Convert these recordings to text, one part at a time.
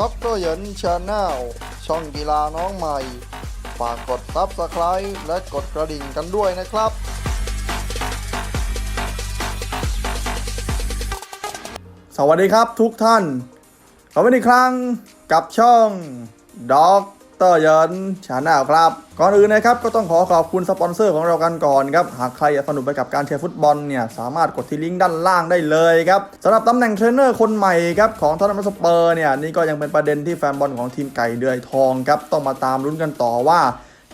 ด็อกเตอร์เหยินชาแนลช่องกีฬาน้องใหม่ ฝากกดซับสไคร b e และกดกระดิ่งกันด้วยนะครับ สวัสดีครับทุกท่านกลับมาอีกครั้งกับช่องด็อก ตอร์เยินชาแนลครับ ก่อนอื่นนะครับก็ต้องขอขอบคุณสปอนเซอร์ของเรากันก่อนครับ หากใครอยากสนุกไปกับการเชร์ฟุตบอลเนี่ยสามารถกดที่ลิงก์ด้านล่างได้เลยครับสำหรับตำแหน่งเทรนเนอร์คนใหม่ครับของทอร์นาเมนต์สเปอร์เนี่ยนี่ก็ยังเป็นประเด็นที่แฟนบอลของทีมไก่เดือยทองครับต้องมาตามลุ้นกันต่อว่า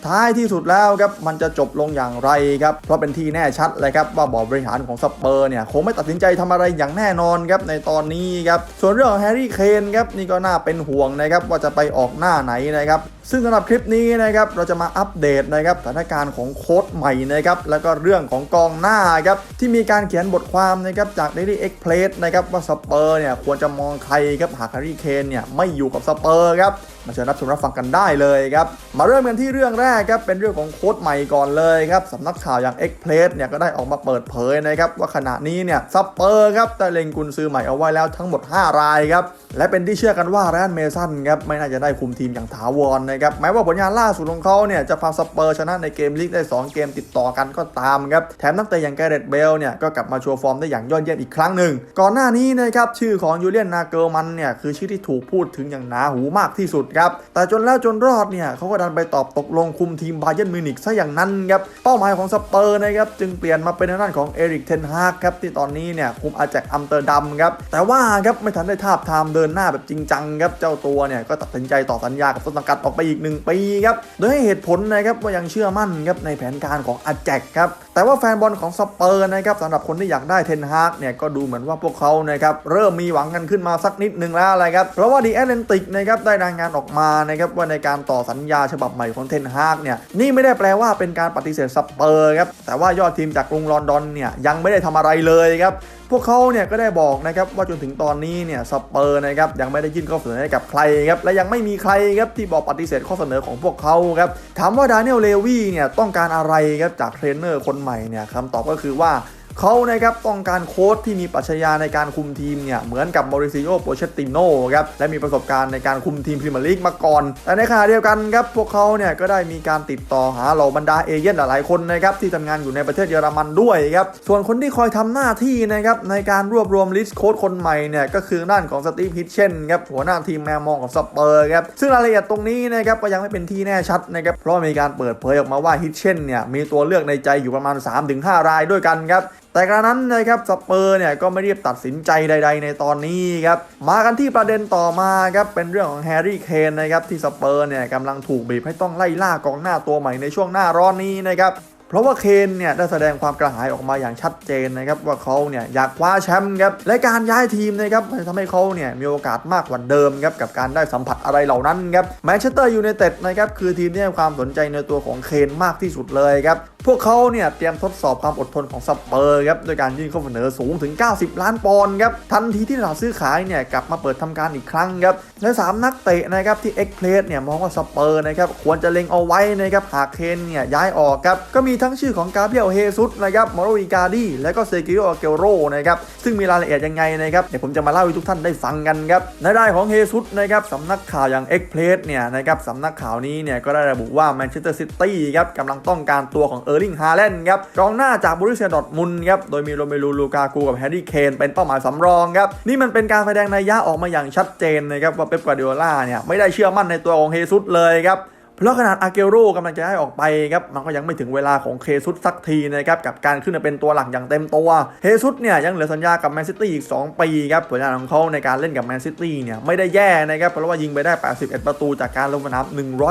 ท้ายที่สุดแล้วครับมันจะจบลงอย่างไรครับเพราะเป็นที่แน่ชัดเลยครับว่าบอร์ดบริหารของสเปอร์เนี่ยคงไม่ตัดสินใจทำอะไรอย่างแน่นอนครับในตอนนี้ครับส่วนเรื่องของแฮร์รี่เคนครับนี่ก็น่าเป็นห่วงนะครับว่าจะไปออกหน้าไหนนะครับซึ่งสำหรับคลิปนี้นะครับเราจะมาอัปเดตนะครับสถานการณ์ของโค้ชใหม่นะครับแล้วก็เรื่องของกองหน้าครับที่มีการเขียนบทความนะครับจาก Daily Express นะครับว่าสเปอร์เนี่ยควรจะมองใครครับหากแฮร์รี่เคนเนี่ยไม่อยู่กับสเปอร์ครับ มาเชิญรับชมรับฟังกันได้เลยครับ มาเริ่มกันที่เรื่องแรกครับ เป็นเรื่องของโค้ดใหม่ก่อนเลยครับสำนักข่าวอย่าง x p r e s s เนี่ยก็ได้ออกมาเปิดเผยนะครับว่าขณะนี้เนี่ยซัปเปอร์ครับได้เล็งกุนซือใหม่เอาไว้แล้วทั้งหมด 5 รายครับ และเป็นที่เชื่อกันว่าแรนเมสันครับไม่น่าจะได้คุมทีมอย่างถาวรนะครับแม้ว่าผลงานล่าสุดของเขาเนี่ยจะพาสเปอร์ชนะในเกมลีกได้ 2 เกมติดต่อกันก็ตามครับแถมนักเตะอย่างแกเรตเบลเนี่ยก็กลับมาโชว์ฟอร์มได้อย่างยอดเยี่ยมอีกครั้งหนึ่งก่อนหน้านี้นะครับชื่อของยูเลียนนาเกลมันเนี่ยคือชื่อที่ถูกพูดถึงอย่างหนาหูมากที่สุดครับแต่จนแล้วจนรอดเนี่ยเขาก็ดันไปตอบตกลงคุมทีมบาเยิร์นมิวนิกซะอย่างนั้นครับเป้าหมายของสเปอร์นะครับจึงเปลี่ยนมาเป็นทางด้านของเอริกเทนฮากครับที่ตอนนี้เนี่ยคุมอาแจกอัมสเตอร์ดัมครับแต่ว่าครับไม่ทันได้ทาบทามเดินหน้าแบบจริงจังครับเจ้าตัวเนี่ยก็ตัดสินใจต่อสัญญากับต้นสังกัดออกไปอีกหนึ่งปีครับโดยให้เหตุผลนะครับว่ายังเชื่อมั่นครับในแผนการของอาแจกครับ แต่ว่าแฟนบอลของสเปอร์นะครับสำหรับคนที่อยากได้เทนฮากเนี่ยก็ดูเหมือนว่าพวกเขานะครับเริ่มมีหวังกันขึ้นมาสักนิดหนึ่งแล้วอะไรครับเพราะว่าดีแอตแลนติกนะครับได้รายงานออกมานะครับว่าในการต่อสัญญาฉบับใหม่ของเทนฮากเนี่ยนี่ไม่ได้แปลว่าเป็นการปฏิเสธสเปอร์ครับแต่ว่ายอดทีมจากกรุงลอนดอนเนี่ยยังไม่ได้ทำอะไรเลยครับ พวกเขาเนี่ยก็ได้บอกนะครับว่าจนถึงตอนนี้เนี่ยสเปอร์นะครับยังไม่ได้ยื่นข้อเสนอให้กับใครครับและยังไม่มีใครครับที่บอกปฏิเสธข้อเสนอของพวกเขาครับถามว่าดานิเอลเลวีเนี่ยต้องการอะไรครับจากเทรนเนอร์คนใหม่เนี่ยคำตอบก็คือว่า เขานะครับต้องการโค้ชที่มีปรัชญาในการคุมทีมเนี่ยเหมือนกับมอริซิโอโปเชตติโนครับและมีประสบการณ์ในการคุมทีมพรีเมียร์ลีกมาก่อน แต่ในขณะเดียวกันครับพวกเขาเนี่ยก็ได้มีการติดต่อหาเหล่าบรรดาเอเย่นหลายๆคนนะครับที่ทำงานอยู่ในประเทศเยอรมันด้วยครับส่วนคนที่คอยทำหน้าที่นะครับในการรวบรวมลิสต์โค้ชคนใหม่เนี่ยก็คือด้านของสตีฟฮิตเช่นครับหัวหน้าทีมแมวมองของสเปอร์ครับซึ่งรายละเอียดตรงนี้นะครับก็ยังไม่เป็นที่แน่ชัดนะครับเพราะมีการเปิดเผยออกมาว่าฮิตเช่นเนี่ยมีตัวเลือกในใจอยู่ประมาณ 3-5 รายด้วยกันครับแต่กระนั้นนะครับสเปอร์เนี่ยก็ไม่รีบตัดสินใจใด ๆ ในตอนนี้ครับมากันที่ประเด็นต่อมาครับเป็นเรื่องของแฮร์รี่เคนนะครับที่สเปอร์เนี่ยกำลังถูกบีบให้ต้องไล่ล่ากองหน้าตัวใหม่ในช่วงหน้าร้อนนี้นะครับ เพราะว่าเคนเนี่ยได้แสดงความกระหายออกมาอย่างชัดเจนนะครับว่าเขาเนี่ยอยากคว้าแชมป์ครับและการย้ายทีมนะครับมันทำให้เขาเนี่ยมีโอกาสมากกว่าเดิมครับกับการได้สัมผัสอะไรเหล่านั้นครับแมนเชสเตอร์ยูไนเต็ดนะครับคือทีมที่ให้ความสนใจในตัวของเคนมากที่สุดเลยครับพวกเขาเนี่ยเตรียมทดสอบความอดทนของสเปอร์ครับโดยการยื่นข้อเสนอสูงถึง 90 ล้านปอนด์ครับทันทีที่ตลาดซื้อขายเนี่ยกลับมาเปิดทำการอีกครั้งครับและสามนักเตะนะครับที่เอ็กเพลสเนี่ยมองว่าสเปอร์นะครับควรจะเล็งเอาไว้นะครับหากเคนเนี่ยย้ายออกครับก็มีทั้งชื่อของกาเบียลเฮซุสนะครับมอร์อิกาดีและก็เซกิโอเกโรนะครับซึ่งมีรายละเอียดยังไงนะครับเดี๋ยวผมจะมาเล่าให้ทุกท่านได้ฟังกันครับในด้านของเฮซุสนะครับสำนักข่าวอย่างเอ็กเพลสเนี่ยนะครับสำนักข่าวนี้เนี่ยก็ได้ระบุว่าแมนเชสเตอร์ซิตี้ครับกำลังต้องการตัวของเออร์ลิงฮาแลนด์ครับกองหน้าจากบรูเซียดอร์ทมุนครับโดยมีโรเมลูลูกากูกับแฮร์รี่เคนเป็นเป้าหมายสำรองครับนี่มันเป็นการแสดงนัยยะออกมาอย่างชัดเจนนะครับว่าเป๊ปกวาร์ดิโอลาเนี่ยไม่ได้เชื่อมั่นในตัวของเฮซุสเลยครับ เพราะขนาดอาเกโรกำลังจะให้ออกไปครับมันก็ยังไม่ถึงเวลาของเคซุสสักทีนะครับกับการขึ้นมาเป็นตัวหลักอย่างเต็มตัวเฮซุสเนี่ยยังเหลือสัญญากับแมนซิตี้อีก 2 ปีครับผลงานของเขาในการเล่นกับแมนซิตี้เนี่ยไม่ได้แย่นะครับเพราะว่ายิงไปได้ 81 ประตูจากการลงสนาม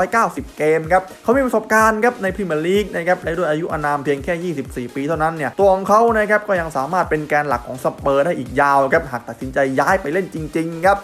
190 เกมครับเขามีประสบการณ์ครับในพรีเมียร์ลีกนะครับและด้วยอายุอานามเพียงแค่ 24 ปีเท่านั้นเนี่ยตัวของเขานะครับก็ยังสามารถเป็นแกนหลักของสเปอร์ได้อีกยาวครับหากตัดสินใจย้ายไปเล่นจริงๆครับ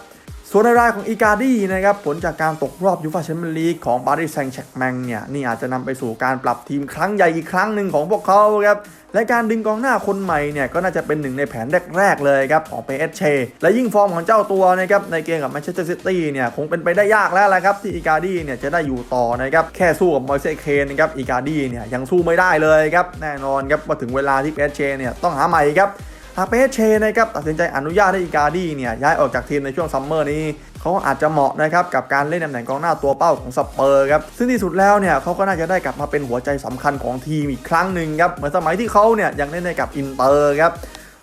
ส่วนในรายของอีกาดี้นะครับผลจากการตกรอบยูฟ่าแชมเปี้ยนลีกของปารีสแซงต์แชร์กแมงเนี่ยนี่อาจจะนำไปสู่การปรับทีมครั้งใหญ่อีกครั้งหนึ่งของพวกเขาครับและการดึงกองหน้าคนใหม่เนี่ยก็น่าจะเป็นหนึ่งในแผนแรกๆเลยครับของเปเอสเชและยิ่งฟอร์มของเจ้าตัวนะครับในเกมกับแมนเชสเตอร์ซิตี้เนี่ยคงเป็นไปได้ยากแล้วแหละครับที่อีกาดี้เนี่ยจะได้อยู่ต่อนะครับแค่สู้กับมอยเซเคนนะครับอีกาดี้เนี่ยยังสู้ไม่ได้เลยครับแน่นอนครับว่าถึงเวลาที่เปเอสเชเนี่ยต้องหาใหม่ครับ หากเปเชนะครับตัดสินใจอนุญาตให้อิกาดี้เนี่ยย้ายออกจากทีมในช่วงซัมเมอร์นี้เขาอาจจะเหมาะนะครับกับการเล่นตำแหน่งกองหน้าตัวเป้าของสเปอร์ครับซึ่งที่สุดแล้วเนี่ยเขาก็น่าจะได้กลับมาเป็นหัวใจสำคัญของทีมอีกครั้งหนึ่งครับเหมือนสมัยที่เขาเนี่ยยังเล่นในกับอินเตอร์ครับ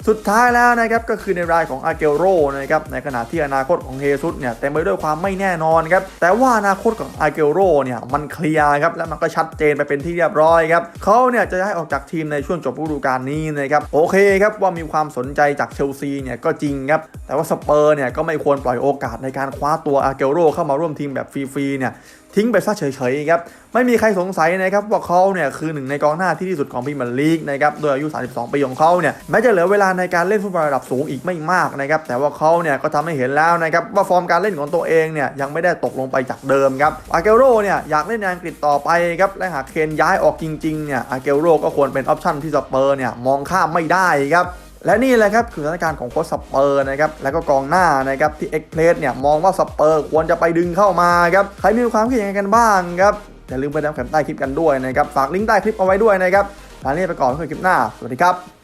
สุดท้ายแล้วนะครับก็คือในรายของอาเกโรนะครับในขณะที่อนาคตของเฮซุสเนี่ยเต็มไปด้วยความไม่แน่นอนครับแต่ว่าอนาคตของอาเกโรเนี่ยมันเคลียร์ครับและมันก็ชัดเจนไปเป็นที่เรียบร้อยครับเขาเนี่ยจะย้ายออกจากทีมในช่วงจบฤดูกาลนี้นะครับโอเคครับว่ามีความสนใจจากเชลซีเนี่ยก็จริงครับแต่ว่าสเปอร์เนี่ยก็ไม่ควรปล่อยโอกาสในการคว้าตัวอาเกโรเข้ามาร่วมทีมแบบฟรีๆเนี่ย ทิ้งไปซะเฉยๆครับไม่มีใครสงสัยนะครับว่าเขาเนี่ยคือหนึ่งในกองหน้าที่ดีที่สุดของพรีเมียร์ลีกนะครับโดยอายุ 32 ปีของเขาเนี่ยแม้จะเหลือเวลาในการเล่นฟุตบอลระดับสูงอีกไม่มากนะครับแต่ว่าเขาเนี่ยก็ทำให้เห็นแล้วนะครับว่าฟอร์มการเล่นของตัวเองเนี่ยยังไม่ได้ตกลงไปจากเดิมครับอาเกโรเนี่ยอยากเล่นในอังกฤษต่อไปครับและหากเคนย้ายออกจริงๆเนี่ยอาเกโรก็ควรเป็นออปชั่นที่สเปอร์เนี่ยมองข้ามไม่ได้ครับ และนี่แหละครับคือสถานการณ์ของโค้ชสเปอร์นะครับแล้วก็กองหน้านะครับที่เอ็กเพลสเนี่ยมองว่าสเปอร์ควรจะไปดึงเข้ามาครับใครมีความคิดยังไงกันบ้างครับอย่าลืมไปดำแคมใต้คลิปกันด้วยนะครับฝากลิงก์ใต้คลิปเอาไว้ด้วยนะครับลาเล่ไปก่อนเพื่อคลิปหน้าสวัสดีครับ